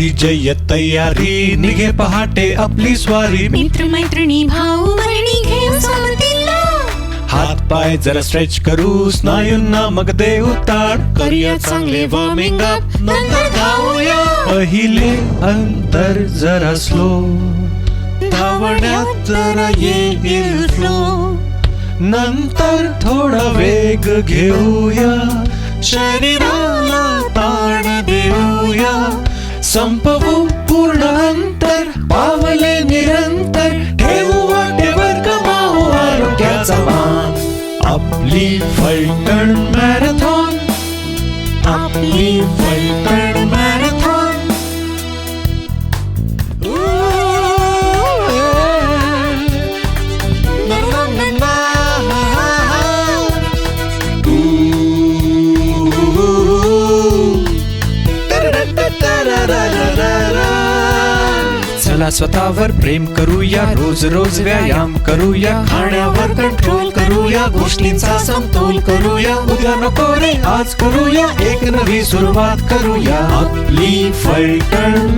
कधी जय तयारी. निघे पहाटे आपली स्वारी. मित्र मैत्रिणी भाऊ बहिणी घेऊ हात पाय जरा स्ट्रेच करू. स्नायूंना मग दे उताण करूया चांगले वॉर्मिंग अप नंतर धावूया. पहिले अंतर जरा स्लो धावण्यात जरा येईल फ्लो नंतर थोडा वेग घेऊया. शरीराला ताण देऊया. संपवू पूर्ण अंतर पावले निरंतर ठेवू वाटेवर कमावू आरोग्याचा मान. आपली फलटण मॅरेथॉन आपली फलटण मॅरेथॉन. चला स्वतःवर प्रेम करूया रोज रोज व्यायाम करूया. खाण्यावर कंट्रोल करूया गोष्टींचा समतोल करूया. उद्या नको रे आज करूया एक नवी सुरुवात करूया. आपली फलटण.